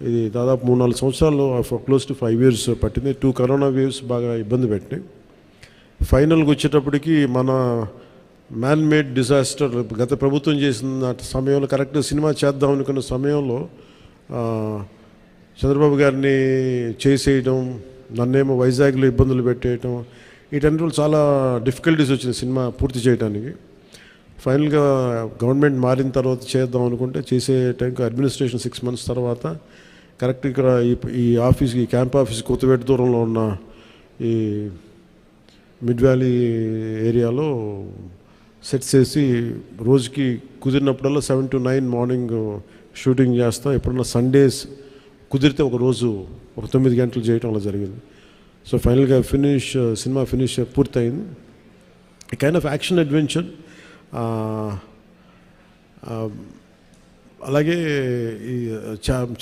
ఇది దాదాపు మూడు నాలుగు సంవత్సరాలు క్లోజ్ టు ఫైవ్ ఇయర్స్ పట్టింది. టూ కరోనా వేవ్స్ బాగా ఇబ్బంది పెట్టినాయి. ఫైనల్గా వచ్చేటప్పటికి మన మ్యాన్ మేడ్ డిజాస్టర్ గత ప్రభుత్వం చేసిన సమయంలో కరెక్ట్ సినిమా చేద్దాం అనుకున్న సమయంలో చంద్రబాబు గారిని చేసేయడం నన్నేమో వైజాగ్లో ఇబ్బందులు పెట్టేయటం వీటన్నిటిలో చాలా డిఫికల్టీస్ వచ్చింది సినిమా పూర్తి చేయడానికి ఫైనల్గా గవర్నమెంట్ మారిన తర్వాత చేద్దాం అనుకుంటే చేసే టైంకి అడ్మినిస్ట్రేషన్ సిక్స్ మంత్స్ తర్వాత కరెక్ట్ ఇక్కడ ఈ ఈ ఆఫీస్ ఈ క్యాంప్ ఆఫీస్ కొత్తపేట దూరంలో ఉన్న ఈ మిడ్ వ్యాలీ ఏరియాలో సెట్ చేసి రోజుకి కుదిరినప్పుడల్లా seven to nine morning shooting చేస్తాం. ఎప్పుడన్నా సండేస్ కుదిరితే ఒక రోజు ఒక తొమ్మిది గంటలు చేయటం అలా జరిగింది. సో ఫైనల్గా ఫినిష్ సినిమా ఫినిష్ పూర్తయింది. ఈ కైండ్ ఆఫ్ యాక్షన్ అడ్వెంచర్ అలాగే ఈ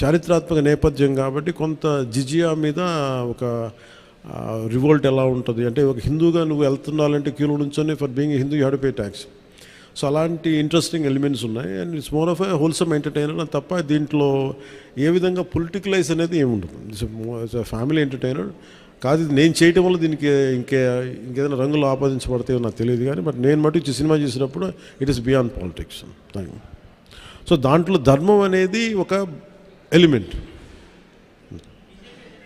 చారిత్రాత్మక నేపథ్యం కాబట్టి కొంత జిజియా మీద ఒక రివోల్ట్ ఎలా ఉంటుంది? అంటే ఒక హిందూగా నువ్వు వెళ్తున్నాలంటే క్యూలో నుంచొని for being Hindu you pay tax so అలాంటి ఇంట్రెస్టింగ్ ఎలిమెంట్స్ ఉన్నాయి. And it's more of a wholesome entertainer తప్ప దీంట్లో ఏ విధంగా పొలిటికలైజ్ అనేది ఏమి ఉండదు ఇట్స్ ఫ్యామిలీ ఎంటర్టైనర్ కాదు నేను చేయటం వల్ల దీనికి ఇంకే ఇంకేదైనా రంగులు ఆపాదించబడతాయో నాకు తెలియదు కానీ బట్ నేను మటు సినిమా చేసినప్పుడు it is beyond politics thank you so దాంట్లో ధర్మం అనేది ఒక ఎలిమెంట్.